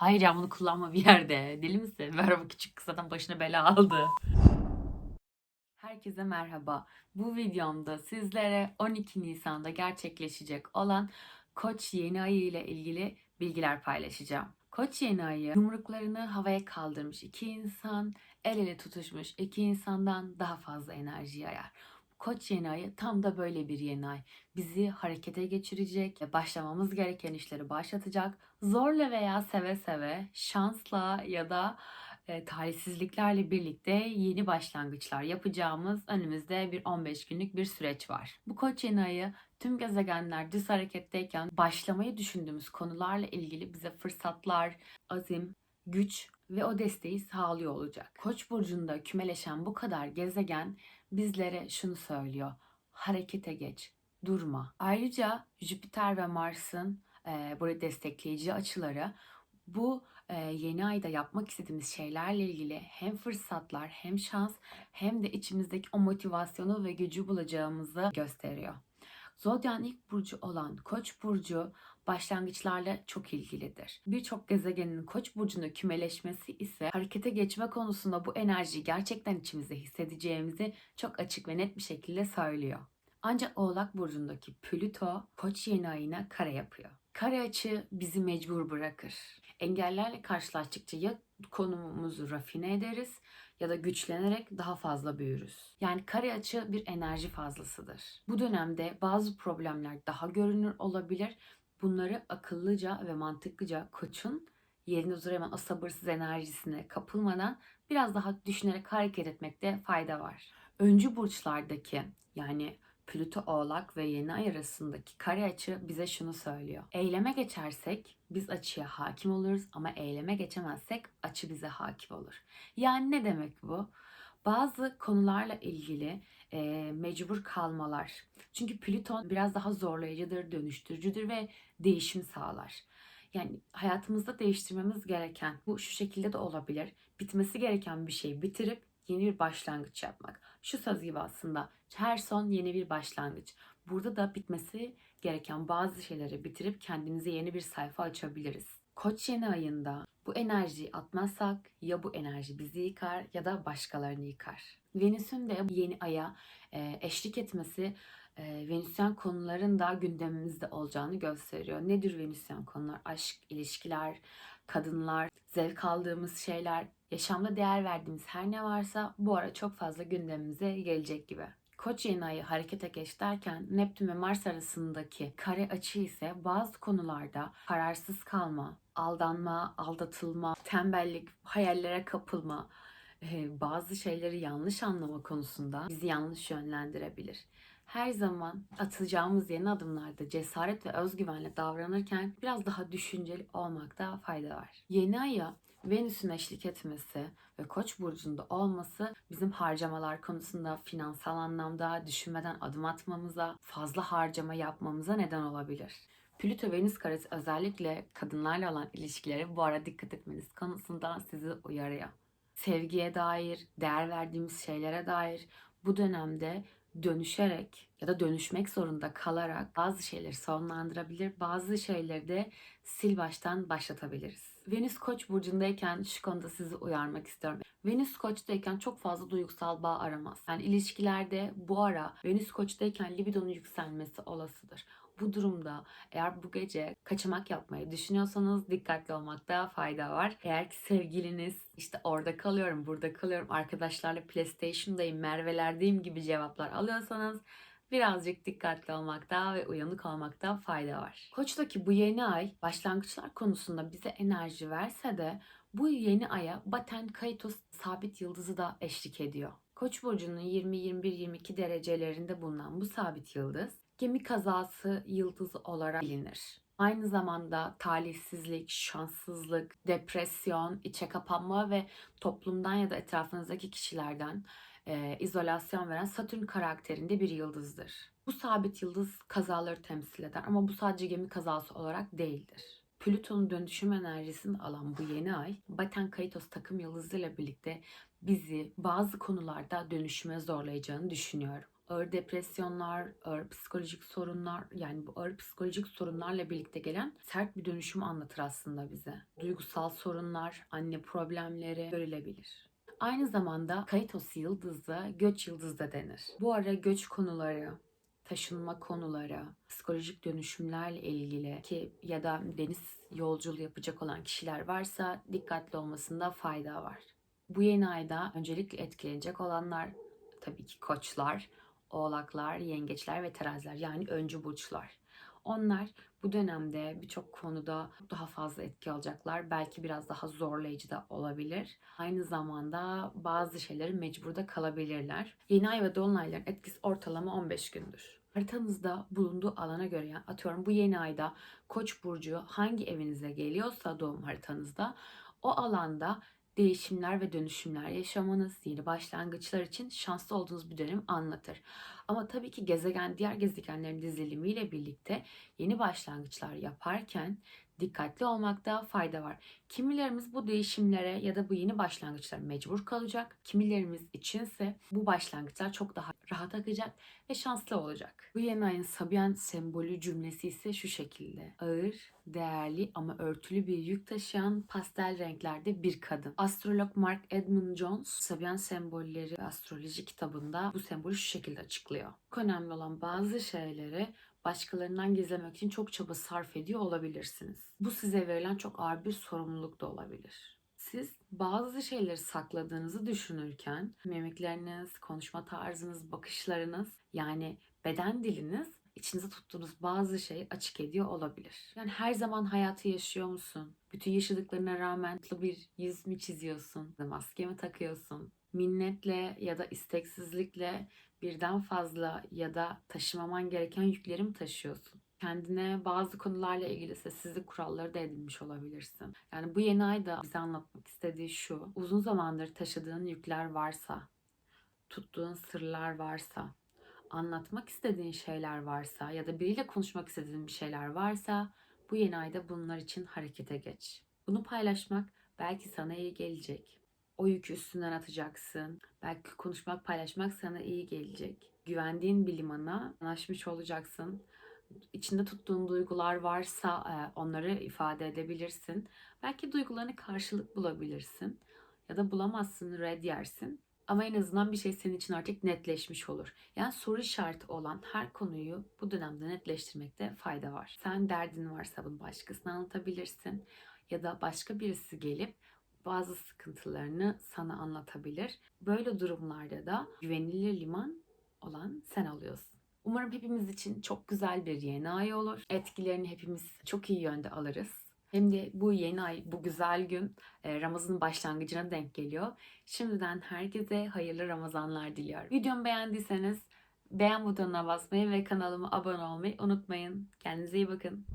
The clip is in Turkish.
Hayır ya bunu kullanma bir yerde. Deli misin? Ver bu küçük kız zaten başına bela aldı. Herkese merhaba. Bu videomda sizlere 12 Nisan'da gerçekleşecek olan Koç yeni ayı ile ilgili bilgiler paylaşacağım. Koç yeni ayı yumruklarını havaya kaldırmış iki insan, el ele tutuşmuş iki insandan daha fazla enerji yayar. Koç yeni ayı tam da böyle bir yeni ay. Bizi harekete geçirecek, başlamamız gereken işleri başlatacak. Zorla veya seve seve, şansla ya da e, talihsizliklerle birlikte yeni başlangıçlar yapacağımız önümüzde bir 15 günlük bir süreç var. Bu koç yeni ayı tüm gezegenler düz hareketteyken başlamayı düşündüğümüz konularla ilgili bize fırsatlar, azim, güç ve o desteği sağlıyor olacak. Koç burcunda kümeleşen bu kadar gezegen bizlere şunu söylüyor. Harekete geç, durma. Ayrıca Jüpiter ve Mars'ın e, burada destekleyici açıları bu e, yeni ayda yapmak istediğimiz şeylerle ilgili hem fırsatlar hem şans hem de içimizdeki o motivasyonu ve gücü bulacağımızı gösteriyor. Zodyan ilk burcu olan Koç burcu başlangıçlarla çok ilgilidir. Birçok gezegenin Koç burcunda kümeleşmesi ise harekete geçme konusunda bu enerjiyi gerçekten içimizde hissedeceğimizi çok açık ve net bir şekilde söylüyor. Ancak Oğlak burcundaki Plüto Koç yeni ayına kare yapıyor. Kare açı bizi mecbur bırakır. Engellerle karşılaştıkça ya konumumuzu rafine ederiz ya da güçlenerek daha fazla büyürüz. Yani kare açı bir enerji fazlasıdır. Bu dönemde bazı problemler daha görünür olabilir. Bunları akıllıca ve mantıklıca koçun yerine duramam o sabırsız enerjisine kapılmadan biraz daha düşünerek hareket etmekte fayda var. Öncü burçlardaki yani Plüto Oğlak ve Yeni Ay arasındaki kare açı bize şunu söylüyor. Eyleme geçersek biz açıya hakim oluruz ama eyleme geçemezsek açı bize hakim olur. Yani ne demek bu? Bazı konularla ilgili e, mecbur kalmalar. Çünkü Plüton biraz daha zorlayıcıdır, dönüştürücüdür ve değişim sağlar. Yani hayatımızda değiştirmemiz gereken bu şu şekilde de olabilir. Bitmesi gereken bir şeyi bitirip yeni bir başlangıç yapmak. Şu söz gibi aslında her son yeni bir başlangıç. Burada da bitmesi gereken bazı şeyleri bitirip kendimize yeni bir sayfa açabiliriz. Koç yeni ayında bu enerjiyi atmazsak ya bu enerji bizi yıkar ya da başkalarını yıkar. Venüs'ün de yeni aya e, eşlik etmesi e, Venüsyen konuların da gündemimizde olacağını gösteriyor. Nedir Venüsyen konular? Aşk, ilişkiler, kadınlar, zevk aldığımız şeyler, yaşamda değer verdiğimiz her ne varsa bu ara çok fazla gündemimize gelecek gibi. Koç yeni ayı harekete geç derken Neptün ve Mars arasındaki kare açı ise bazı konularda kararsız kalma, aldanma, aldatılma, tembellik, hayallere kapılma, bazı şeyleri yanlış anlama konusunda bizi yanlış yönlendirebilir. Her zaman atacağımız yeni adımlarda cesaret ve özgüvenle davranırken biraz daha düşünceli olmakta fayda var. Yeni aya Venüs'ün eşlik etmesi ve Koç burcunda olması bizim harcamalar konusunda finansal anlamda düşünmeden adım atmamıza, fazla harcama yapmamıza neden olabilir. Plüto Venüs karesi özellikle kadınlarla olan ilişkilere bu ara dikkat etmeniz konusunda sizi uyarıyor. Sevgiye dair, değer verdiğimiz şeylere dair bu dönemde dönüşerek ya da dönüşmek zorunda kalarak bazı şeyleri sonlandırabilir, bazı şeyleri de sil baştan başlatabiliriz. Venüs Koç burcundayken şu konuda sizi uyarmak istiyorum. Venüs Koç'tayken çok fazla duygusal bağ aramaz. Yani ilişkilerde bu ara Venüs Koç'tayken libidonun yükselmesi olasıdır. Bu durumda eğer bu gece kaçamak yapmayı düşünüyorsanız dikkatli olmakta fayda var. Eğer ki sevgiliniz işte orada kalıyorum, burada kalıyorum, arkadaşlarla PlayStation'dayım, Merve'lerdeyim gibi cevaplar alıyorsanız birazcık dikkatli olmakta ve uyanık olmakta fayda var. Koç'taki bu yeni ay başlangıçlar konusunda bize enerji verse de bu yeni aya Baten Kaitos sabit yıldızı da eşlik ediyor. Koç burcunun 20-21-22 derecelerinde bulunan bu sabit yıldız gemi kazası yıldızı olarak bilinir. Aynı zamanda talihsizlik, şanssızlık, depresyon, içe kapanma ve toplumdan ya da etrafınızdaki kişilerden e, izolasyon veren Satürn karakterinde bir yıldızdır. Bu sabit yıldız kazaları temsil eder ama bu sadece gemi kazası olarak değildir. Plüton'un dönüşüm enerjisini alan bu yeni ay, Baten Kaitos takım yıldızıyla birlikte bizi bazı konularda dönüşüme zorlayacağını düşünüyorum. Ağır depresyonlar, ağır psikolojik sorunlar yani bu ağır psikolojik sorunlarla birlikte gelen sert bir dönüşüm anlatır aslında bize. Duygusal sorunlar, anne problemleri görülebilir. Aynı zamanda Kaytos yıldızı göç yıldızı da denir. Bu ara göç konuları, taşınma konuları, psikolojik dönüşümlerle ilgili ki ya da deniz yolculuğu yapacak olan kişiler varsa dikkatli olmasında fayda var. Bu yeni ayda öncelikle etkilenecek olanlar tabii ki koçlar, oğlaklar, yengeçler ve teraziler yani öncü burçlar. Onlar bu dönemde birçok konuda daha fazla etki alacaklar. Belki biraz daha zorlayıcı da olabilir. Aynı zamanda bazı şeyleri mecbur da kalabilirler. Yeni ay ve dolunayların etkisi ortalama 15 gündür. Haritanızda bulunduğu alana göre yani atıyorum bu yeni ayda Koç burcu hangi evinize geliyorsa doğum haritanızda o alanda değişimler ve dönüşümler yaşamanız, yeni başlangıçlar için şanslı olduğunuz bir dönem anlatır. Ama tabii ki gezegen diğer gezegenlerin dizilimiyle birlikte yeni başlangıçlar yaparken dikkatli olmakta fayda var. Kimilerimiz bu değişimlere ya da bu yeni başlangıçlara mecbur kalacak. Kimilerimiz içinse bu başlangıçlar çok daha rahat akacak ve şanslı olacak. Bu yeni ayın Sabian sembolü cümlesi ise şu şekilde. Ağır, değerli ama örtülü bir yük taşıyan pastel renklerde bir kadın. Astrolog Mark Edmund Jones Sabian sembolleri astroloji kitabında bu sembolü şu şekilde açıklıyor. Çok önemli olan bazı şeyleri başkalarından gizlemek için çok çaba sarf ediyor olabilirsiniz. Bu size verilen çok ağır bir sorumluluk da olabilir. Siz bazı şeyleri sakladığınızı düşünürken mimikleriniz, konuşma tarzınız, bakışlarınız yani beden diliniz içinize tuttuğunuz bazı şeyi açık ediyor olabilir. Yani her zaman hayatı yaşıyor musun? Bütün yaşadıklarına rağmen mutlu bir yüz mü çiziyorsun? Maske mi takıyorsun? Minnetle ya da isteksizlikle birden fazla ya da taşımaman gereken yükleri mi taşıyorsun? Kendine bazı konularla ilgili sessizlik kuralları da edinmiş olabilirsin. Yani bu yeni ayda bize anlatmak istediği şu. Uzun zamandır taşıdığın yükler varsa, tuttuğun sırlar varsa, anlatmak istediğin şeyler varsa ya da biriyle konuşmak istediğin bir şeyler varsa bu yeni ayda bunlar için harekete geç. Bunu paylaşmak belki sana iyi gelecek. O yükü üstünden atacaksın. Belki konuşmak, paylaşmak sana iyi gelecek. Güvendiğin bir limana anlaşmış olacaksın. İçinde tuttuğun duygular varsa e, onları ifade edebilirsin. Belki duygularını karşılık bulabilirsin. Ya da bulamazsın, red yersin. Ama en azından bir şey senin için artık netleşmiş olur. Yani soru işareti olan her konuyu bu dönemde netleştirmekte fayda var. Sen derdin varsa bunu başkasına anlatabilirsin. Ya da başka birisi gelip bazı sıkıntılarını sana anlatabilir. Böyle durumlarda da güvenilir liman olan sen oluyorsun. Umarım hepimiz için çok güzel bir yeni ay olur. Etkilerini hepimiz çok iyi yönde alırız. Hem de bu yeni ay, bu güzel gün e, Ramazan'ın başlangıcına denk geliyor. Şimdiden herkese hayırlı Ramazanlar diliyorum. Videomu beğendiyseniz beğen butonuna basmayı ve kanalıma abone olmayı unutmayın. Kendinize iyi bakın.